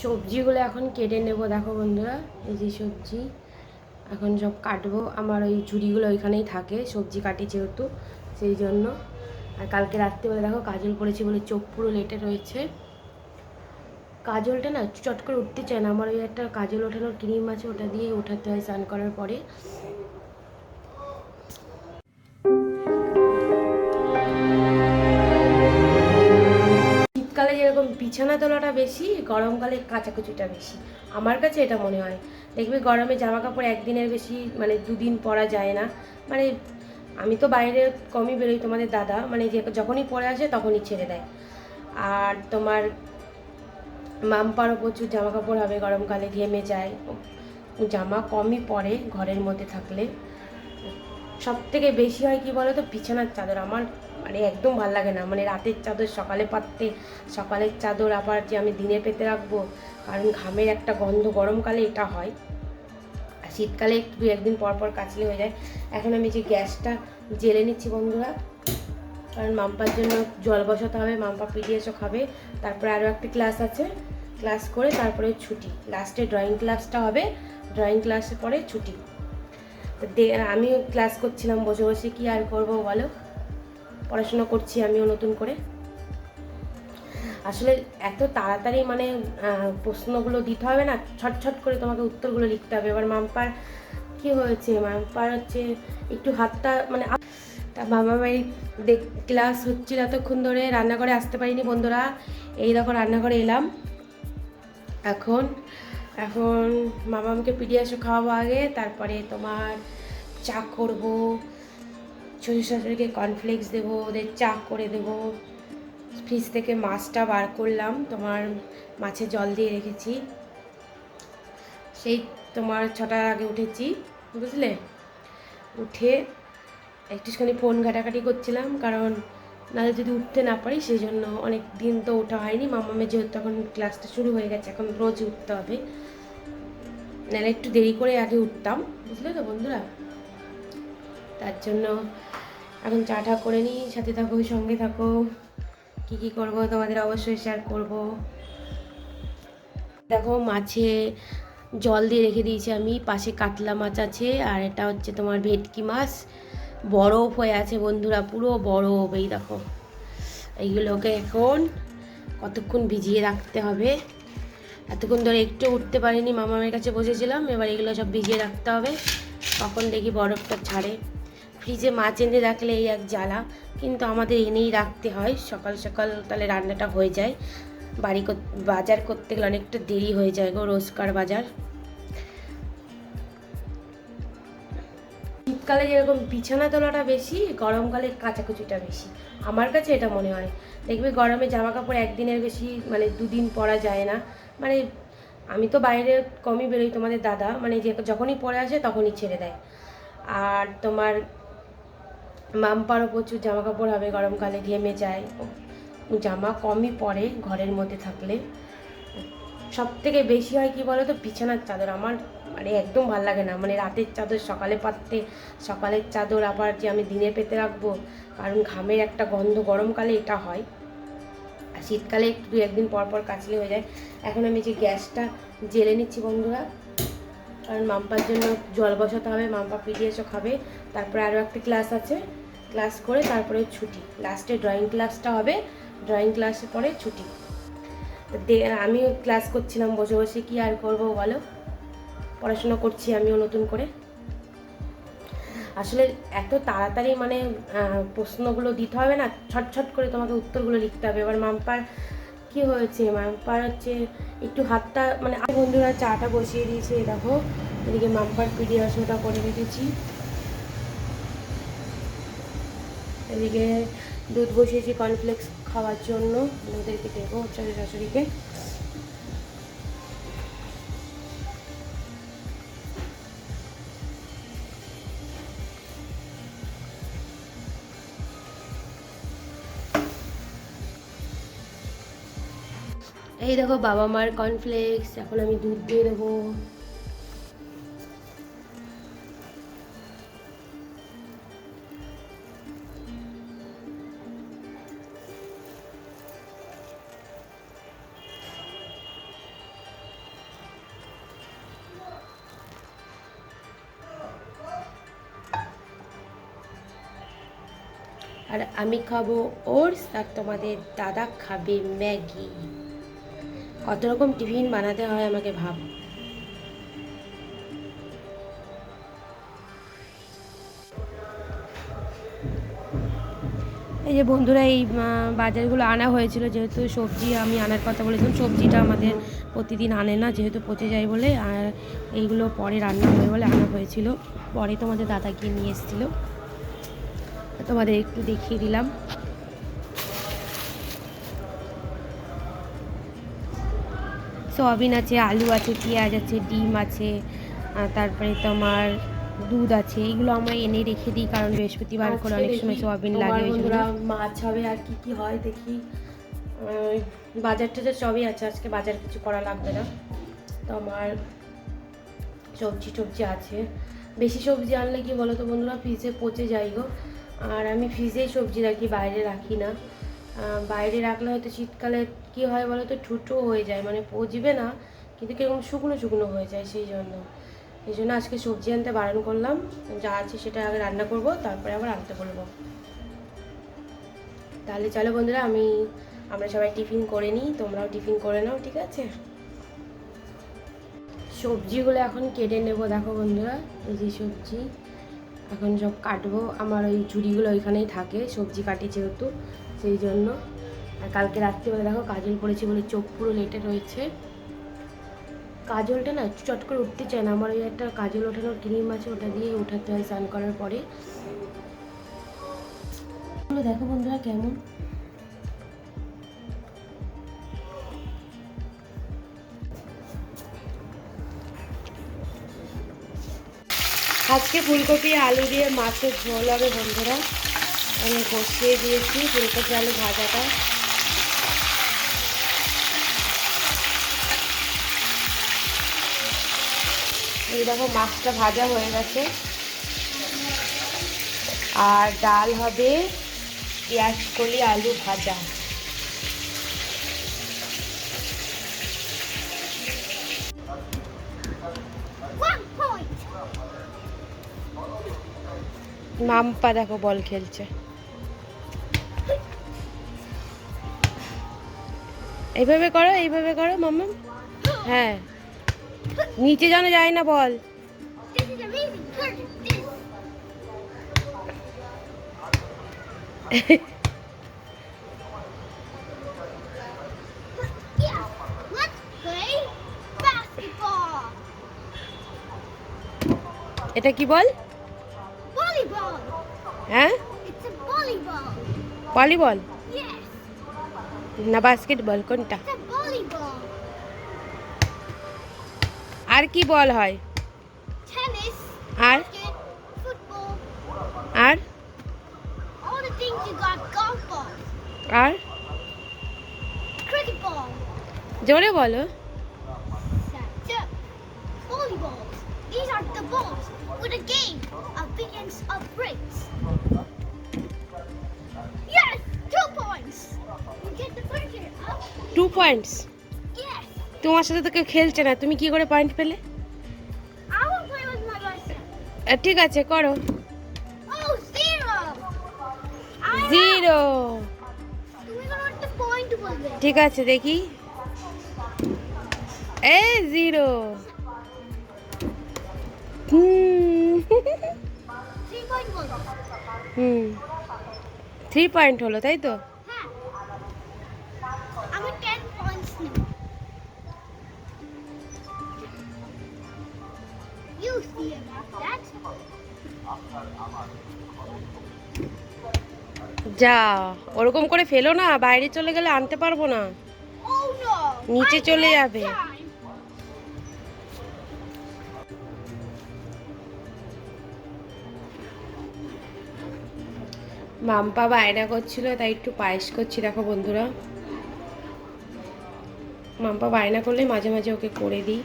সবজিগুলো এখন কেটে নেব, দেখো বন্ধুরা, এই যে সবজি। এখন সব কাটবো, আমার ওই ঝুড়িগুলো ওইখানেই থাকে, সবজি কাটি যেহেতু, সেই জন্য। আর কালকে রাত্রিবেলা দেখো কাজল পড়েছি বলে চোখ পুরো লেটে রয়েছে। কাজলটা না চট করে উঠতে চায় না, আমার ওই একটা কাজল ওঠানোর ক্রিম আছে, ওটা দিয়ে ওঠাতে হয় স্নান করার পরে। যেরকম বিছানা তোলাটা বেশি, গরমকালে কাচাকুচিটা বেশি। আমার কাছে এটা মনে হয়। দেখবে গরমে জামা কাপড় একদিনের বেশি মানে দুদিন পরা যায় না। মানে আমি তো বাইরে কমই বেরোই, তোমাদের দাদা। মানে যে যখনই পরে আসে তখনই ছেড়ে দেয়। আর তোমার মামপারও প্রচুর জামা কাপড় হবে গরমকালে, ঘেমে যায়। জামা কমই পরে ঘরের মধ্যে থাকলে। সব থেকে বেশি হয় কি বলো তো বিছানার চাদর। আমার মানে একদম ভালো লাগে না। মানে রাতের চাদর, সকালে পাততে, সকালের চাদর আবার যে আমি দিনে পেতে রাখব, কারণ ঘামের একটা গন্ধ গরমকালে এটা হয়। আর শীতকালে একটু দু একদিন পর পর কাচলে হয়ে যায়। এখন আমি যে গ্যাসটা জেলে নিচ্ছি বন্ধুরা, কারণ মাম্পার জন্য জল বসাতে হবে, মাম্পা পিডিএসও খাবে। তারপরে আরও একটা ক্লাস আছে, ক্লাস করে তারপরে ছুটি। লাস্টে ড্রয়িং ক্লাসটা হবে, ড্রয়িং ক্লাসের পরে ছুটি। তো দে আমিও ক্লাস করছিলাম, বসে বসে কি আর করব বলো? পড়াশোনা করছি, আমিও নতুন করে। আসলে এত তাড়াতাড়ি মানে প্রশ্নগুলো দিতে হবে না ছটছট করে তোমাকে উত্তরগুলো লিখতে হবে। এবার মাম্পার কি হয়েছে? মাম্পার হচ্ছে একটু হাতটা মানে তা মামা বাড়ি দেখ, ক্লাস হচ্ছিল এতক্ষণ ধরে, রান্নাঘরে আসতে পারিনি বন্ধুরা। এই দেখো রান্নাঘরে এলাম। এখন এখন মামামকে পিডিয়াসও খাওয়াবো আগে, তারপরে তোমার চা করব। শ্বশুর শাশুড়িকে কর্নফ্লেক্স দেবো, ওদের চা করে দেবো। ফ্রিজ থেকে মাছটা বার করলাম, তোমার মাছে জল দিয়ে রেখেছি। সেই তোমার ছটার আগে উঠেছি, বুঝলে? উঠে একটুখানি ফোন ঘাটাঘাটি করছিলাম, কারণ নাহলে যদি উঠতে না পারি, সেই জন্য অনেক দিন তো ওঠা হয়নি। মামামের যেহেতু এখন ক্লাসটা শুরু হয়ে গেছে, এখন রোজ উঠতে হবে। নাহলে একটু দেরি করে আগে উঠতাম, বুঝলে তো বন্ধুরা? তার জন্য এখন চা টা করে নিই, সাথে থাকো, সঙ্গে থাকো। কি কি করব তোমাদের অবশ্যই শেয়ার করব। দেখো মাছে জল দিয়ে রেখে দিয়েছি আমি, পাশে কাতলা মাছ আছে, আর এটা হচ্ছে তোমার ভেটকি মাছ। বরফ হয়ে আছে বন্ধুরা, পুরো বরফ, এই দেখো। এইগুলোকে এখন কতক্ষণ ভিজিয়ে রাখতে হবে। এতক্ষণ ধরে একটু উঠতে পারিনি, মামামের কাছে বসেছিলাম, এবার এগুলো সব ভিজিয়ে রাখতে হবে। কখন দেখি বরফটা ছাড়ে। ফ্রিজে মাছ এনে রাখলে এই এক জ্বালা। কিন্তু আমাদের এনেই রাখতে হয়। সকাল সকাল তাহলে রান্নাটা হয়ে যায়। বাড়ি বাজার করতে গেলে অনেকটা দেরি হয়ে যায় গো রোজকার বাজার। শীতকালে যেরকম বিছানা তোলাটা বেশি গরমকালে কাচাকুচিটা বেশি। আমার কাছে এটা মনে হয়। দেখবে গরমে জামা কাপড় একদিনের বেশি মানে দুদিন পরা যায় না। মানে আমি তো বাইরে কমই বেরোই তোমাদের দাদা। মানে যে যখনই পরে আসে তখনই ছেড়ে দেয়। আর তোমার মামপারও প্রচুর জামা কাপড় হবে গরমকালে ঘেমে যায় জামা কমই পরে ঘরের মধ্যে থাকলে। সব থেকে বেশি হয় কি বলো তো বিছানার চাদর। আমার মানে একদম ভালো লাগে না। মানে রাতের চাদর, সকালে পাততে, সকালের চাদর আবার যে আমি দিনে পেতে রাখব, কারণ ঘামের একটা গন্ধ গরমকালে এটা হয়। আর শীতকালে একটু দু একদিন পর পর কাচলে হয়ে যায়। এখন আমি যে গ্যাসটা জেলে নিচ্ছি বন্ধুরা, কারণ মাম্পার জন্য জল বসাতে হবে, মাম্পা পিডিএসও খাবে। তারপরে আরও একটা ক্লাস আছে। ক্লাস করে তারপরে ছুটি। লাস্টে ড্রয়িং ক্লাসটা হবে। ড্রয়িং ক্লাসের পরে ছুটি। আমিও ক্লাস করছিলাম, বসে বসে কি আর করব বলো? পড়াশোনা করছি আমিও নতুন করে। আসলে এত তাড়াতাড়ি মানে প্রশ্নগুলো দিতে হবে না, ছটছট করে তোমাকে উত্তরগুলো লিখতে হবে। এবার মাম্পার কি হয়েছে? মাম্পার হচ্ছে একটু হাতটা মানে আমি বন্ধুরা চাটা বসিয়ে দিয়েছে, দেখো। এদিকে মাম্পার পিডিয়াশোটা করে রেখেছি। এদিকে দুধ বসিয়েছি কর্নফ্লেক্স খাওয়ার জন্য। ওদেরকে দেবো শ্বশুর শাশুড়িকে। এই দেখো বাবা মার কর্নফ্লেক্স এখন আমি দুধ দিয়ে দেবো। আর আমি খাব ওটস আর তোমাদের দাদা খাবে ম্যাগি। কত রকম টিফিন বানাতে হয় আমাকে ভাব। এই যে বন্ধুরা, এই বাজারগুলো আনা হয়েছিল, যেহেতু সবজি আমি আনার কথা বলেছিলাম, সবজিটা আমাদের প্রতিদিন আনে না, যেহেতু পচে যায় বলে, আর এইগুলো পরে রান্না হবে বলে আনা হয়েছিল। পরে তোমাদের দাদা গিয়ে নিয়ে এসেছিল। তোমাদের একটু দেখিয়ে দিলাম। সয়াবিন আছে আলু আছে পেঁয়াজ আছে ডিম আছে তারপরে তোমার দুধ আছে এগুলো আমরা এনে রেখে দিই কারণ বৃহস্পতিবার করে অনেক সময় সয়াবিন লাগে ওই জন্য। মাছ হবে আর কি কি হয় দেখি। আহ, বাজার টাজার সবই আছে আজকে বাজার কিছু করা লাগবে না। তো আমার সবজি টবজি আছে। বেশি সবজি আনলে কি বলো তো বন্ধুরা ফ্রিজে পচে যাই গো। আর আমি ফ্রিজেই সবজি রাখি, বাইরে রাখি না। বাইরে রাখলে হয়তো শীতকালে কি হয় বলো তো ঠুটো হয়ে যায় মানে পচবে না, কিন্তু কীরকম শুকনো শুকনো হয়ে যায় সেই জন্য। এই জন্য আজকে সবজি আনতে বারণ করলাম, যা আছে সেটা আগে রান্না করব, তারপরে আবার আনতে বলব। তাহলে চলো বন্ধুরা, আমি, আমরা সবাই টিফিন করে নিই, তোমরাও টিফিন করে নাও, ঠিক আছে? সবজিগুলো এখন কেটে নেব, দেখো বন্ধুরা, এই যে সবজি। এখন সব কাটবো। আমার ওই ঝুড়িগুলো ওইখানেই থাকে, সবজি কাটি যেহেতু, সেই জন্য। আর কালকে রাত্রিবেলা দেখো কাজল পড়েছি বলে চোখ পুরো লেটে রয়েছে। কাজলটা না চট করে উঠতে চায় না। আমার ওই একটা কাজল ওঠানোর ক্রিম আছে, ওটা দিয়ে উঠাতে হয় স্নান করার পরে। দেখো বন্ধুরা কেমন? আজকে ফুলকপি, আলু দিয়ে মাছের ঝোল হবে বন্ধুরা। আমি বসিয়ে দিয়েছি ফুলকপি, আলু ভাজাটা। এই দেখো, মাছটা ভাজা হয়ে গেছে। আর ডাল হবে পেঁয়াজ কলি, আলু ভাজা। মাম্পা দেখো বল খেলছে। এইভাবে করো এইভাবে করো মাম্মাম হ্যাঁ। নিচে যেন যায় না বল। এটা কি বল? হ্যাঁ. ভলিবল. না বাস্কেটবল কোনটা. আর কি বল হয়. আর. আর. আর. জোরে বলো. These are the balls with a game of begins of breaks. Yes, two points. You get the picture up. Two points Yes. তোমার সাথে তো কেউ খেলছে না তুমি কি করে পয়েন্ট পেলে ঠিক আছে করো Oh, জিরো ঠিক আছে দেখি এ জিরো হুম থ্রি পয়েন্ট হলো তাই তো. যা ওরকম করে ফেলো না বাইরে চলে গেলে আনতে পারব না Oh নিচে চলে যাবে। মাম্পা বায়না করছিল, তাই একটু পায়েস করছি, দেখো বন্ধুরা। মাম্পা বায়না করলে মাঝে মাঝে ওকে করে দিই।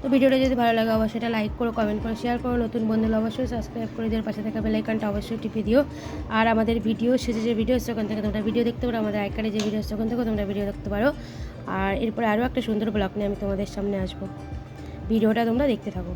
তো ভিডিওটা যদি ভালো লাগে, অবশ্যই এটা লাইক করো কমেন্ট করো শেয়ার করো। নতুন বন্ধুরা অবশ্যই সাবস্ক্রাইব করে দেওয়ার পাশে থাকা বেলাইকানটা অবশ্যই টিপে দিও। আর আমাদের ভিডিও শেষে যে ভিডিও ওখান থেকে তোমরা ভিডিও দেখতে পারো, আমাদের আইকার্ডে যে ভিডিও ওখান থেকে তোমরা ভিডিও দেখতে পারো। আর এরপরে আরও একটা সুন্দর ব্লগ নিয়ে আমি তোমাদের সামনে আসব। ভিডিওটা তোমরা দেখতে থাকো।